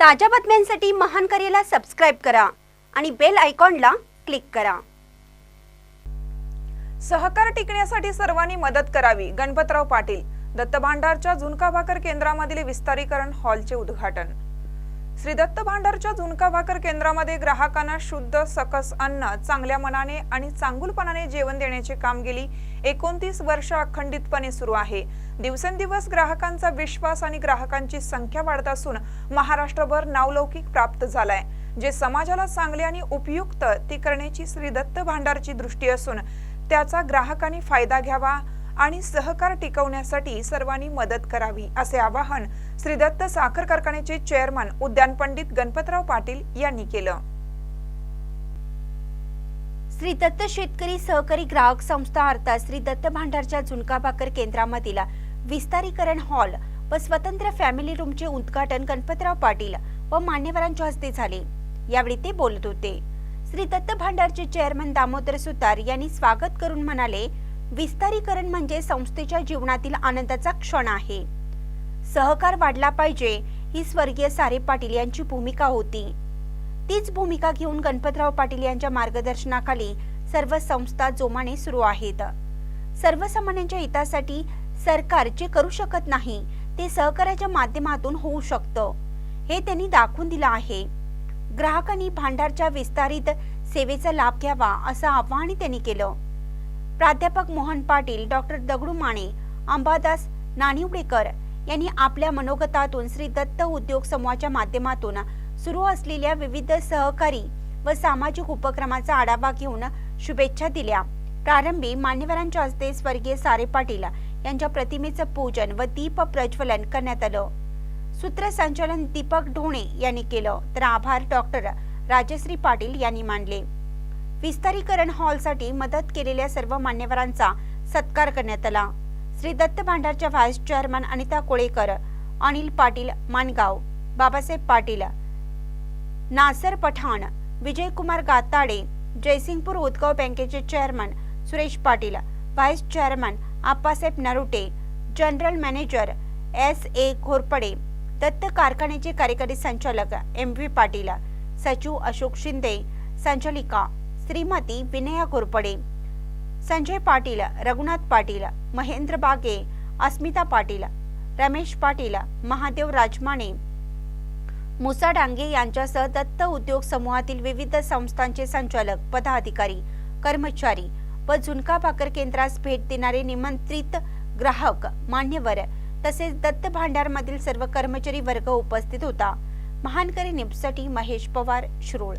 ताज्या बातम्यांसाठी महान करेला सबस्क्राईब करा आणि बेल आयकॉनला क्लिक करा. सहकार टिकण्यासाठी सर्वांनी मदत करावी गणपतराव पाटील. दत्त भांडारच्या झुणका भाकर केंद्रामधील विस्तारीकरण हॉलचे उद्घाटन. श्री दत्त भांडारच्या झुणका भाकर केंद्रामध्ये ग्राहकांना शुद्ध सकस अन्न चांगल्या मनाने आणि चांगुलपणाने जेवण देण्याचे काम एकोणतीस वर्ष अखंडितपणे सुरू आहे. दिवसेंदिवस ग्राहकांचा विश्वास आणि ग्राहकांची संख्या वाढत असून महाराष्ट्रभर नावलौकिक प्राप्त झालाय. जे समाजाला चांगले आणि उपयुक्त ती करण्याची श्री दत्त भांडारची दृष्टी असून त्याचा ग्राहकांनी फायदा घ्यावा आणि सहकार टिकवण्यासाठी सर्वांनी मदत करावी असे आवाहन श्री दत्त साखर कारखान्याचे चेअरमन उद्यान पंडित गणपतराव पाटील यांनी केलं. श्री दत्त शेतकरी सहकारी ग्राहक संस्था अर्थात श्री दत्त भांडारच्या झुणका भाकर केंद्रामधील विस्तारीकरण हॉल व स्वतंत्र फॅमिली रूमचे उद्घाटन गणपतराव पाटील व मान्यवरांच्या हस्ते झाले. यावेळी ते बोलत होते. श्री दत्त भांडारचे चेअरमन दामोदर सुतार यांनी स्वागत करून म्हणाले विस्तारीकरण म्हणजे संस्थेच्या जीवनातील आनंदाचा क्षण आहे. सहकार वाढला पाहिजे ही स्वर्गीय सारे पाटील यांची भूमिका होती. तीच भूमिका घेऊन गणपतराव पाटील यांच्या मार्गदर्शनाखाली सर्व संस्था जोमाने सुरू आहेत. सर्वसामान्यांच्या हितासाठी सरकार जे करू शकत नाही ते सहकार्याच्या माध्यमातून होऊ शकतं हे त्यांनी दाखवून दिलं आहे. ग्राहकांनी भांडारच्या विस्तारित सेवेचा लाभ घ्यावा असं आवाहन त्यांनी केलं. प्राध्यापक मोहन पाटील डॉक्टर दगडू माने अंबादास नानिवडेकर यांनी आपल्या मनोगतातून श्री दत्त उद्योग समूहाच्या माध्यमातून सुरू असलेल्या विविध सहकारी व सामाजिक उपक्रमाचा आढावा घेऊन शुभेच्छा दिल्या. प्रारंभी मान्यवरांच्या हस्ते स्वर्गीय सारे पाटील यांच्या प्रतिमेचं पूजन व दीप प्रज्वलन करण्यात आलं. सूत्रसंचालन दीपक ढोणे यांनी केलं. तर आभार डॉक्टर राजश्री पाटील यांनी मानले. विस्तारीकरण हॉलसाठी मदत केलेल्या सर्व मान्यवरांचा सत्कार करण्यात आला. श्री दत्त भांडारच्या व्हाईस चेअरमन अनिता कोळेकर अनिल पाटील मानगाव बाबासाहेब पाटील नासर पठाण विजयकुमार गाताडे जयसिंगपूर उदगाव बँकेचे chairman Suresh Patil vice chairman Appasaheb Narute general manager S A Ghorpade Datta कारखान्याचे कार्यकारी संचालक एम व्ही पाटील सचिव अशोक शिंदे संचालिका श्रीमती विनया घोरपडे संजय पाटील रघुनाथ पाटील महेंद्र बागे अस्मिता पाटील रमेश पाटील महादेव राजमाने मुसा डांगे यांच्यासह दत्त उद्योग समूहातील विविध संस्थांचे संचालक पदाधिकारी कर्मचारी व झुणका भाकर केंद्रास भेट देणारे निमंत्रित ग्राहक मान्यवर तसेच दत्त भांडारमधील सर्व कर्मचारी वर्ग उपस्थित होता. महानकरी निपसाठी महेश पवार शिरोळ